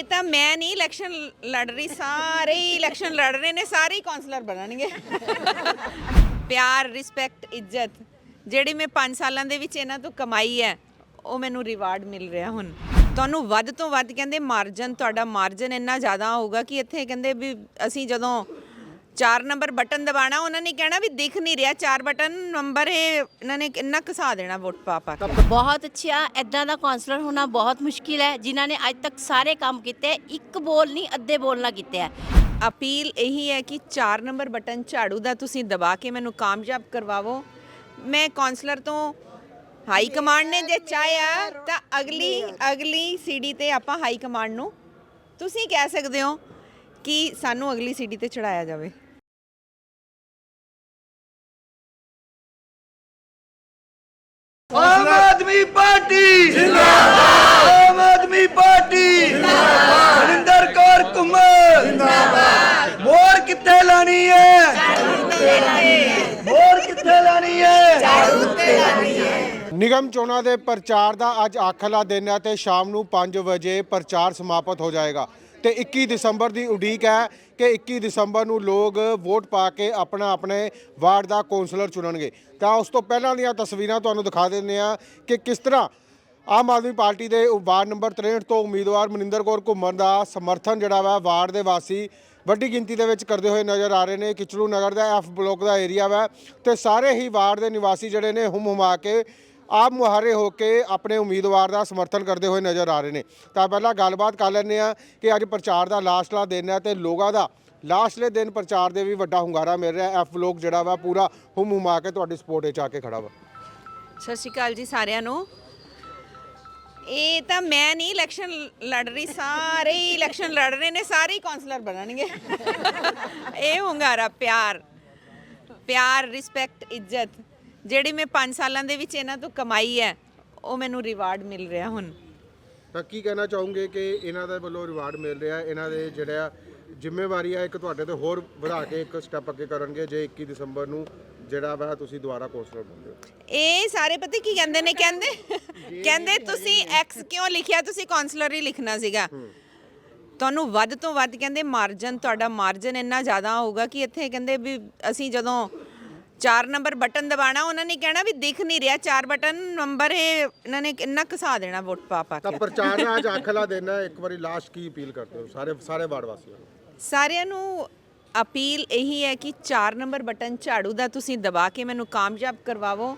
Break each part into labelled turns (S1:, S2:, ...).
S1: ਇਹ ਤਾਂ ਮੈਂ ਨਹੀਂ, ਇਲੈਕਸ਼ਨ ਲੜ ਰਹੀ, ਸਾਰੇ ਹੀ ਇਲੈਕਸ਼ਨ ਲੜ ਰਹੇ ਨੇ, ਸਾਰੇ ਹੀ ਕਾਉਂਸਲਰ ਬਣਨਗੇ। ਪਿਆਰ, ਰਿਸਪੈਕਟ, ਇੱਜ਼ਤ, ਜਿਹੜੀ ਮੈਂ 5 ਸਾਲਾਂ ਦੇ ਵਿੱਚ ਇਹਨਾਂ ਤੋਂ ਕਮਾਈ ਹੈ, ਉਹ ਮੈਨੂੰ ਰਿਵਾਰਡ ਮਿਲ ਰਿਹਾ ਹੁਣ। ਤੁਹਾਨੂੰ ਵੱਧ ਤੋਂ ਵੱਧ ਕਹਿੰਦੇ ਮਾਰਜਨ ਤੁਹਾਡਾ ਮਾਰਜਨ ਇੰਨਾ ਜ਼ਿਆਦਾ ਹੋਊਗਾ ਕਿ ਇੱਥੇ ਕਹਿੰਦੇ ਵੀ ਅਸੀਂ ਜਦੋਂ 4 ਨੰਬਰ ਬਟਨ ਦਬਾਣਾ ਉਹਨਾਂ ਨੇ ਕਹਿਣਾ ਵੀ ਦਿਖ ਨਹੀਂ ਰਿਹਾ 4 ਬਟਨ ਨੰਬਰ ਇਹ ਇਹਨਾਂ ਨੇ ਕਿੰਨਾ ਘਸਾ ਦੇਣਾ ਵੋਟ ਪਾ ਪਾ ਕੇ।
S2: ਬਹੁਤ ਅੱਛਾ ਐਦਾਂ ਦਾ ਕਾਉਂਸਲਰ ਹੋਣਾ ਬਹੁਤ ਮੁਸ਼ਕਿਲ ਹੈ ਜਿਨ੍ਹਾਂ ਨੇ ਅੱਜ ਤੱਕ ਸਾਰੇ ਕੰਮ ਕੀਤੇ ਇੱਕ ਬੋਲ ਨਹੀਂ ਅੱਧੇ ਬੋਲ ਨਾਲ ਕੀਤੇ ਹੈ
S1: ਅਪੀਲ ਇਹੀ ਹੈ ਕਿ 4 ਨੰਬਰ ਬਟਨ ਝਾੜੂ ਦਾ ਤੁਸੀਂ ਦਬਾ ਕੇ ਮੈਨੂੰ ਕਾਮਯਾਬ ਕਰਵਾਵੋ। ਮੈਂ ਕਾਉਂਸਲਰ ਤੋਂ ਹਾਈ ਕਮਾਂਡ ਨੇ ਜੇ ਚਾਹਿਆ ਤਾਂ ਅਗਲੀ ਅਗਲੀ ਸੀਡੀ ਤੇ ਆਪਾਂ ਹਾਈ ਕਮਾਂਡ ਨੂੰ ਤੁਸੀਂ ਕਹਿ ਸਕਦੇ ਹੋ ਕਿ ਸਾਨੂੰ ਅਗਲੀ ਸੀਡੀ ਤੇ ਚੜਾਇਆ ਜਾਵੇ।
S3: ਆਮ ਆਦਮੀ ਪਾਰਟੀ। ਜਿੰਦਾਬਾਦ। ਆਮ ਆਦਮੀ ਪਾਰਟੀ। ਜਿੰਦਾਬਾਦ। ਮਨਿੰਦਰ ਕੌਰ ਘੁੰਮਰ ਜਿੰਦਾਬਾਦ। ਮੋਰ ਕਿੱਥੇ ਲਾਣੀ ਹੈ? ਮੋਰ ਕਿੱਥੇ ਲਾਣੀ ਹੈ?
S4: ਨਿਗਮ ਚੋਣਾਂ ਦੇ ਪ੍ਰਚਾਰ ਦਾ ਅੱਜ ਆਖਰਲਾ ਦਿਨ ਹੈ ਤੇ ਸ਼ਾਮ ਨੂੰ 5 ਵਜੇ ਪ੍ਰਚਾਰ ਸਮਾਪਤ ਹੋ ਜਾਏਗਾ। ਤੇ 21 ਦਸੰਬਰ ਦੀ ਉਡੀਕ ਹੈ ਕਿ 21 ਦਸੰਬਰ ਨੂੰ ਲੋਕ ਵੋਟ ਪਾ ਕੇ ਆਪਣਾ ਆਪਣੇ ਵਾਰਡ ਦਾ ਕੌਂਸਲਰ ਚੁਣਨਗੇ। ਤਾਂ ਉਸ ਤੋਂ ਪਹਿਲਾਂ ਦੀਆਂ ਤਸਵੀਰਾਂ ਤੁਹਾਨੂੰ ਦਿਖਾ ਦਿੰਦੇ ਆ ਕਿ ਕਿਸ ਤਰ੍ਹਾਂ ਆਮ ਆਦਮੀ ਪਾਰਟੀ ਦੇ ਵਾਰਡ ਨੰਬਰ 63 ਤੋਂ ਉਮੀਦਵਾਰ ਮਨਿੰਦਰ ਕੌਰ ਘੁੰਮਣ ਦਾ ਸਮਰਥਨ ਜਿਹੜਾ ਵਾ ਵਾਰਡ ਦੇ ਵਾਸੀ ਵੱਡੀ ਗਿਣਤੀ ਦੇ ਵਿੱਚ ਕਰਦੇ ਹੋਏ ਨਜ਼ਰ ਆ ਰਹੇ ਨੇ। ਕਿਚਲੂ ਨਗਰ ਦਾ ਐਫ ਬਲੋਕ ਦਾ ਏਰੀਆ ਵਾ ਤੇ ਸਾਰੇ ਹੀ ਵਾਰਡ ਦੇ ਨਿਵਾਸੀ ਜਿਹੜੇ ਨੇ ਹੁਮ ਹੁਮਾ ਕੇ ਆਪ ਮੁਹਾਰੇ ਹੋ ਕੇ ਆਪਣੇ ਉਮੀਦਵਾਰ ਦਾ ਸਮਰਥਨ ਕਰਦੇ ਹੋਏ ਨਜ਼ਰ ਆ ਰਹੇ ਨੇ। ਤਾਂ ਪਹਿਲਾਂ ਗੱਲਬਾਤ ਕਰ ਲੈਂਦੇ ਆ ਕਿ ਅੱਜ ਪ੍ਰਚਾਰ ਦਾ ਲਾਸਟਲਾ ਦਿਨ ਹੈ ਤੇ ਲੋਕਾਂ ਦਾ ਲਾਸਟਲੇ ਦਿਨ ਪ੍ਰਚਾਰ ਦੇ ਵੀ ਵੱਡਾ ਹੁੰਗਾਰਾ ਮਿਲ ਰਿਹਾ ਐਫ ਬਲੋਕ ਜਿਹੜਾ ਵਾ ਪੂਰਾ ਹੁਮ ਹੁਮਾ ਕੇ ਤੁਹਾਡੀ ਸਪੋਰਟ ਵਿੱਚ ਆ ਕੇ ਖੜਾ ਵਾ।
S1: ਸਤਿ ਸ਼੍ਰੀ ਅਕਾਲ ਜੀ ਸਾਰਿਆਂ ਨੂੰ। ਇਹ ਤਾਂ ਮੈਂ ਨਹੀਂ, ਇਲੈਕਸ਼ਨ ਲੜ ਰਹੀ, ਸਾਰੇ ਇਲੈਕਸ਼ਨ ਲੜ ਰਹੇ ਨੇ, ਸਾਰੇ ਹੀ ਕਾਉਂਸਲਰ ਬਣਨਗੇ। ਇਹ ਹੁੰਗਾਰਾ ਪਿਆਰ ਪਿਆਰ ਰਿਸਪੈਕਟ ਇੱਜ਼ਤ। ਜਿਹੜੀ ਮੈਂ 5 ਸਾਲਾਂ ਦੇ ਵਿੱਚ ਇਹਨਾਂ ਤੋਂ ਕਮਾਈ ਹੈ ਉਹ ਮੈਨੂੰ ਰਿਵਾਰਡ ਮਿਲ ਰਿਹਾ ਹੁਣ।
S4: ਤਾਂ ਕੀ ਕਹਿਣਾ ਚਾਹੋਗੇ ਕਿ ਇਹਨਾਂ ਦੇ ਵੱਲੋਂ ਰਿਵਾਰਡ ਮਿਲ ਰਿਹਾ ਇਹਨਾਂ ਦੇ ਜਿਹੜਾ ਜ਼ਿੰਮੇਵਾਰੀ ਹੈ ਇੱਕ ਤੁਹਾਡੇ ਤੇ ਹੋਰ ਵਧਾ ਕੇ ਇੱਕ ਸਟੈਪ ਅੱਗੇ ਕਰਨਗੇ ਜੇ 21 ਦਸੰਬਰ ਨੂੰ ਜਿਹੜਾ ਵਾ ਤੁਸੀਂ ਦੁਬਾਰਾ ਕੌਂਸਲਰ ਬਣਦੇ ਹੋ?
S1: ਇਹ ਸਾਰੇ ਪਤਾ ਕੀ ਕਹਿੰਦੇ ਨੇ ਕਹਿੰਦੇ ਕਹਿੰਦੇ ਤੁਸੀਂ ਐਕਸ ਕਿਉਂ ਲਿਖਿਆ ਤੁਸੀਂ ਕਾਉਂਸਲਰ ਹੀ ਲਿਖਣਾ ਸੀਗਾ। ਤੁਹਾਨੂੰ ਵੱਧ ਤੋਂ ਵੱਧ ਕਹਿੰਦੇ ਮਾਰਜਨ ਤੁਹਾਡਾ ਮਾਰਜਨ ਇੰਨਾ ਜ਼ਿਆਦਾ ਹੋਊਗਾ ਕਿ ਇੱਥੇ ਕਹਿੰਦੇ ਵੀ ਅਸੀਂ ਜਦੋਂ 4 ਨੰਬਰ ਬਟਨ ਦਬਾਣਾ ਉਹਨਾਂ ਨੇ ਕਹਿਣਾ ਵੀ ਦਿਖ ਨਹੀਂ ਰਿਹਾ 4 ਬਟਨ ਨੰਬਰ ਇਹ ਇਹਨਾਂ ਨੇ ਕਿੰਨਾ ਘਸਾ ਦੇਣਾ ਵੋਟ ਪਾ ਪਾ
S4: ਤਾਂ
S1: ਕੇ।
S4: ਪ੍ਰਚਾਰ ਅੱਜ ਆਖਰਲਾ ਦਿਨ ਹੈ ਇੱਕ ਵਾਰੀ ਲਾਸਟ ਕੀ ਅਪੀਲ ਕਰਦੇ ਹੋ? ਸਾਰੇ ਸਾਰੇ ਵਾਰਡ ਵਾਸੀਆਂ ਨੂੰ।
S1: ਸਾਰਿਆਂ ਨੂੰ ਅਪੀਲ ਇਹੀ ਹੈ ਕਿ 4 ਨੰਬਰ ਬਟਨ ਝਾੜੂ ਦਾ ਤੁਸੀਂ ਦਬਾ ਕੇ ਮੈਨੂੰ ਕਾਮਯਾਬ ਕਰਵਾਵੋ।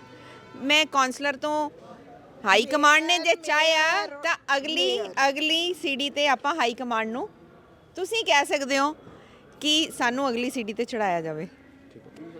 S1: ਮੈਂ ਕਾਉਂਸਲਰ ਤੋਂ ਹਾਈ ਕਮਾਂਡ ਨੇ ਜੇ ਚਾਹਿਆ ਤਾਂ ਅਗਲੀ ਅਗਲੀ ਸੀਡੀ ਤੇ ਆਪਾਂ ਹਾਈ ਕਮਾਂਡ ਨੂੰ ਤੁਸੀਂ ਕਹਿ ਸਕਦੇ ਹੋ ਕਿ ਸਾਨੂੰ ਅਗਲੀ ਸੀਡੀ ਤੇ ਚੜਾਇਆ ਜਾਵੇ।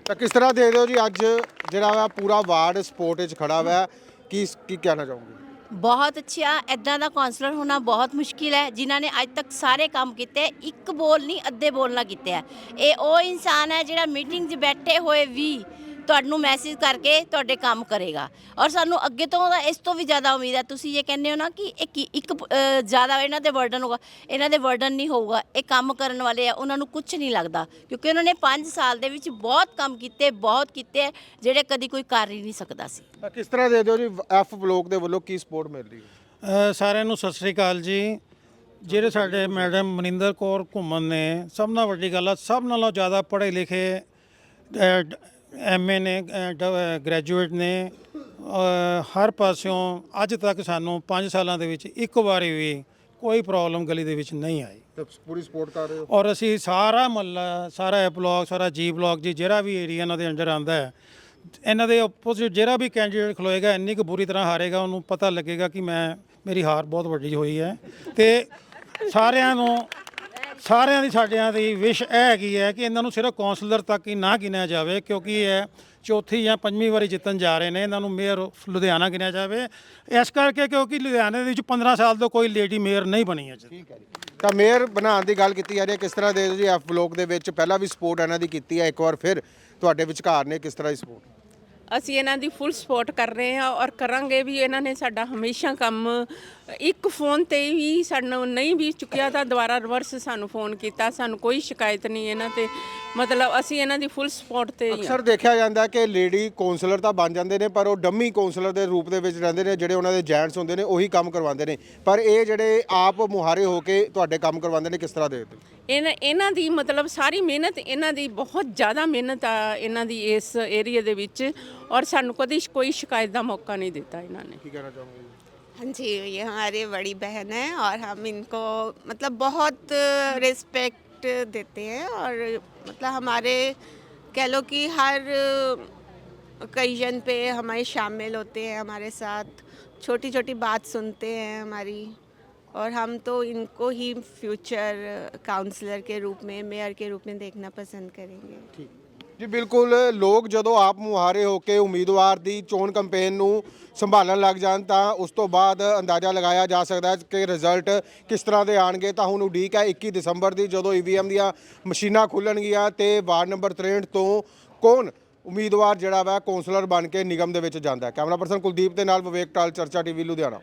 S4: ਤਾਂ ਕਿਸ ਤਰ੍ਹਾਂ ਦੇਖਦੇ ਹੋ ਜੀ ਅੱਜ ਜਿਹੜਾ ਵਾ ਪੂਰਾ ਵਾਰਡ ਸਪੋਰਟ ਵਿੱਚ ਖੜਾ ਵਾ? ਕੀ ਕੀ ਕਹਿਣਾ ਚਾਹੋਗੇ?
S2: ਬਹੁਤ ਅੱਛਾ। ਐਦਾਂ ਦਾ ਕਾਉਂਸਲਰ ਹੋਣਾ ਬਹੁਤ ਮੁਸ਼ਕਿਲ ਹੈ, ਜਿਨ੍ਹਾਂ ਨੇ ਅੱਜ ਤੱਕ ਸਾਰੇ ਕੰਮ ਕੀਤੇ। ਇੱਕ ਬੋਲ ਨਹੀਂ, ਅੱਧੇ ਬੋਲ ਨਾਲ ਕੀਤੇ ਹੈ ਇਹ ਉਹ ਇਨਸਾਨ ਹੈ ਜਿਹੜਾ ਮੀਟਿੰਗ 'ਚ ਬੈਠੇ ਹੋਏ ਵੀ ਤੁਹਾਨੂੰ ਮੈਸੇਜ ਕਰਕੇ ਤੁਹਾਡੇ ਕੰਮ ਕਰੇਗਾ। ਔਰ ਸਾਨੂੰ ਅੱਗੇ ਤੋਂ ਉਹਦਾ ਇਸ ਤੋਂ ਵੀ ਜ਼ਿਆਦਾ ਉਮੀਦ ਹੈ। ਤੁਸੀਂ ਇਹ ਕਹਿੰਦੇ ਹੋ ਨਾ ਕਿ ਇਹ ਕੀ- ਇੱਕ ਅ, ਜ਼ਿਆਦਾ ਇਹਨਾਂ ਤੇ ਬਰਡਨ ਹੋਗਾ ਇਹਨਾਂ ਦੇ ਬਰਡਨ ਨਹੀਂ ਹੋਊਗਾ। ਇਹ ਕੰਮ ਕਰਨ ਵਾਲੇ ਆ ਉਹਨਾਂ ਨੂੰ ਕੁਝ ਨਹੀਂ ਲੱਗਦਾ। ਕਿਉਂਕਿ ਉਹਨਾਂ ਨੇ 5 ਸਾਲ ਦੇ ਵਿੱਚ ਬਹੁਤ ਕੰਮ ਕੀਤੇ ਬਹੁਤ ਕੀਤੇ ਹੈ, ਜਿਹੜੇ ਕਦੀ ਕੋਈ ਕਰ ਹੀ ਨਹੀਂ ਸਕਦਾ ਸੀ।
S4: ਤਾਂ ਕਿਸ ਤਰ੍ਹਾਂ ਦੇਖਦੇ ਹੋ ਜੀ ਐਫ ਬਲੋਕ ਦੇ ਵੱਲੋਂ ਕੀ ਸਪੋਰਟ ਮਿਲ ਰਹੀ ਹੈ?
S5: ਅ, ਸਾਰਿਆਂ ਨੂੰ ਸਤਿ ਸ੍ਰੀ ਅਕਾਲ ਜੀ। ਜਿਹੜੇ ਸਾਡੇ ਮੈਡਮ ਮਨਿੰਦਰ ਕੌਰ ਘੁੰਮਣ ਨੇ ਸਭ ਨਾਲੋਂ ਵੱਡੀ ਗੱਲ ਆ ਸਭ ਨਾਲੋਂ ਜ਼ਿਆਦਾ ਪੜ੍ਹੇ ਲਿਖੇ ਐਮਏ ਨੇ ਗ੍ਰੈਜੂਏਟ ਨੇ ਹਰ ਪਾਸਿਓਂ ਅੱਜ ਤੱਕ ਸਾਨੂੰ 5 ਸਾਲਾਂ ਦੇ ਵਿੱਚ ਇੱਕ ਵਾਰੀ ਵੀ ਕੋਈ ਪ੍ਰੋਬਲਮ ਗਲੀ ਦੇ ਵਿੱਚ ਨਹੀਂ ਆਈ।
S4: ਤਾਂ ਪੂਰੀ ਸਪੋਰਟ ਕਰ ਰਹੇ ਹੋ?
S5: ਔਰ ਅਸੀਂ ਸਾਰਾ ਮਹੱਲਾ ਸਾਰਾ ਇਹ ਬਲਾਕ ਸਾਰਾ ਜੀ ਬਲਾਕ ਜੀ ਜਿਹੜਾ ਵੀ ਏਰੀਆ ਇਹਨਾਂ ਦੇ ਅੰਡਰ ਆਂਦਾ ਹੈ ਇਹਨਾਂ ਦੇ ਆਪੋਜ਼ਿਟ ਜਿਹੜਾ ਵੀ ਕੈਂਡੀਡੇਟ ਖਲੋਏਗਾ ਇੰਨੀ ਕੁ ਬੁਰੀ ਤਰ੍ਹਾਂ ਹਾਰੇਗਾ ਉਹਨੂੰ ਪਤਾ ਲੱਗੇਗਾ ਕਿ ਮੈਂ ਮੇਰੀ ਹਾਰ ਬਹੁਤ ਵੱਡੀ ਹੋਈ ਹੈ। ਤੇ ਸਾਰਿਆਂ ਨੂੰ ਸਾਰਿਆਂ ਦੀ ਸਾਡਿਆਂ ਦੀ ਵਿਸ਼ ਇਹ ਹੈਗੀ ਹੈ ਕਿ ਇਹਨਾਂ ਨੂੰ ਸਿਰਫ ਕੌਂਸਲਰ ਤੱਕ ਹੀ ਨਾ ਗਿਣਿਆ ਜਾਵੇ, ਕਿਉਂਕਿ ਇਹ ਚੌਥੀ ਜਾਂ ਪੰਜਵੀਂ ਵਾਰੀ ਜਿੱਤਣ ਜਾ ਰਹੇ ਨੇ, ਇਹਨਾਂ ਨੂੰ ਮੇਅਰ ਲੁਧਿਆਣਾ ਗਿਣਿਆ ਜਾਵੇ। ਇਸ ਕਰਕੇ ਕਿਉਂਕਿ ਲੁਧਿਆਣੇ ਦੇ ਵਿੱਚ 15 ਸਾਲ ਤੋਂ ਕੋਈ ਲੇਡੀ ਮੇਅਰ ਨਹੀਂ ਬਣੀ ਹੈ
S4: ਠੀਕ ਹੈ ਜੀ। ਤਾਂ ਮੇਅਰ ਬਣਾਉਣ ਦੀ ਗੱਲ ਕੀਤੀ ਜਾ ਰਹੀ ਹੈ, ਕਿਸ ਤਰ੍ਹਾਂ ਦੇ ਜੀ ਐਫ ਬਲੋਕ ਦੇ ਵਿੱਚ ਪਹਿਲਾਂ ਵੀ ਸਪੋਰਟ ਇਹਨਾਂ ਦੀ ਕੀਤੀ ਹੈ, ਇੱਕ ਵਾਰ ਫਿਰ ਤੁਹਾਡੇ ਵਿਚਕਾਰ ਨੇ ਕਿਸ ਤਰ੍ਹਾਂ ਦੀ ਸਪੋਰਟ
S6: ਅਸੀਂ ਇਹਨਾਂ ਦੀ ਫੁੱਲ ਸਪੋਰਟ ਕਰ ਰਹੇ ਹਾਂ ਔਰ ਕਰਾਂਗੇ ਵੀ ਇਹਨਾਂ ਨੇ ਸਾਡਾ ਹਮੇਸ਼ਾ ਕੰਮ, ਇੱਕ ਫੋਨ ਤੇ ਵੀ ਸਾਨੂੰ ਨਹੀਂ ਵੀ ਚੁੱਕਿਆ ਤਾਂ ਦੁਬਾਰਾ ਰਿਵਰਸ ਸਾਨੂੰ ਫੋਨ ਕੀਤਾ, ਸਾਨੂੰ ਕੋਈ ਸ਼ਿਕਾਇਤ ਨਹੀਂ ਇਹਨਾਂ ਤੇ। ਮਤਲਬ ਅਸੀਂ ਇਹਨਾਂ ਦੀ ਫੁੱਲ ਸਪੋਰਟ ਤੇ ਹੀ ਹਾਂ
S4: ਅਕਸਰ ਦੇਖਿਆ ਜਾਂਦਾ ਕਿ ਲੇਡੀ ਕਾਉਂਸਲਰ ਤਾਂ ਬਣ ਜਾਂਦੇ ਨੇ ਪਰ ਉਹ ਡੰਮੀ ਕਾਉਂਸਲਰ ਦੇ ਰੂਪ ਦੇ ਵਿੱਚ ਰਹਿੰਦੇ ਨੇ ਜਿਹੜੇ ਉਹਨਾਂ ਦੇ ਜੈਂਟਸ ਹੁੰਦੇ ਨੇ ਉਹੀ ਕੰਮ ਕਰਵਾਉਂਦੇ ਨੇ ਪਰ ਇਹ ਜਿਹੜੇ ਆਪ ਮੁਹਾਰੇ ਹੋ ਕੇ ਤੁਹਾਡੇ ਕੰਮ ਕਰਵਾਉਂਦੇ ਨੇ ਕਿਸ ਤਰ੍ਹਾਂ ਦੇ
S6: ਇਹਨਾਂ ਇਹਨਾਂ ਦੀ ਮਤਲਬ ਸਾਰੀ ਮਿਹਨਤ ਇਹਨਾਂ ਦੀ ਬਹੁਤ ਜ਼ਿਆਦਾ ਮਿਹਨਤ ਆ ਇਹਨਾਂ ਦੀ ਇਸ ਏਰੀਆ ਦੇ ਵਿੱਚ ਔਰ ਸਾਨੂੰ ਕਦੀ ਕੋਈ ਸ਼ਿਕਾਇਤ ਦਾ ਮੌਕਾ ਨਹੀਂ ਦਿੱਤਾ ਇਹਨਾਂ ਨੇ
S4: ਕੀ ਕਹਿਣਾ ਚਾਹੋਗੇ
S7: हाँ जी ये हमारे बड़ी बहन है और हम इनको मतलब बहुत रिस्पेक्ट देते हैं और मतलब हमारे कह लो कि हर ओकेजन पे हमारे शामिल होते हैं हमारे साथ छोटी छोटी बात सुनते हैं हमारी और हम तो इनको ही फ्यूचर काउंसलर के रूप में मेयर के रूप में देखना पसंद करेंगे।
S4: ਜੀ, ਬਿਲਕੁਲ, ਲੋਕ ਜਦੋਂ ਆਪ ਮੁਹਾਰੇ ਹੋ ਕੇ ਉਮੀਦਵਾਰ ਦੀ ਚੋਣ ਕੈਂਪੇਨ ਨੂੰ ਸੰਭਾਲਣ ਲੱਗ ਜਾਣ ਤਾਂ ਉਸ ਤੋਂ ਬਾਅਦ ਅੰਦਾਜ਼ਾ ਲਗਾਇਆ ਜਾ ਸਕਦਾ ਹੈ ਕਿ ਰਿਜ਼ਲਟ ਕਿਸ ਤਰ੍ਹਾਂ ਦੇ ਆਣਗੇ ਤਾਂ ਹੁਣ ਉਡੀਕ ਹੈ 21 ਦਸੰਬਰ ਦੀ, ਜਦੋਂ ਈਵੀਐਮ ਦੀਆਂ ਮਸ਼ੀਨਾਂ ਖੁੱਲਣਗੀਆਂ ਤੇ ਵਾਰਡ ਨੰਬਰ 63 ਤੋਂ ਕੌਣ ਉਮੀਦਵਾਰ ਜਿਹੜਾ ਵਾ, ਕੌਂਸਲਰ ਬਣ ਕੇ ਨਿਗਮ ਦੇ ਵਿੱਚ ਜਾਂਦਾ ਹੈ। ਕੈਮਰਾ ਪਰਸਨ ਕੁਲਦੀਪ ਦੇ ਨਾਲ ਵਿਵੇਕ ਟਾਲ, ਚਰਚਾ ਟੀਵੀ, ਲੁਧਿਆਣਾ।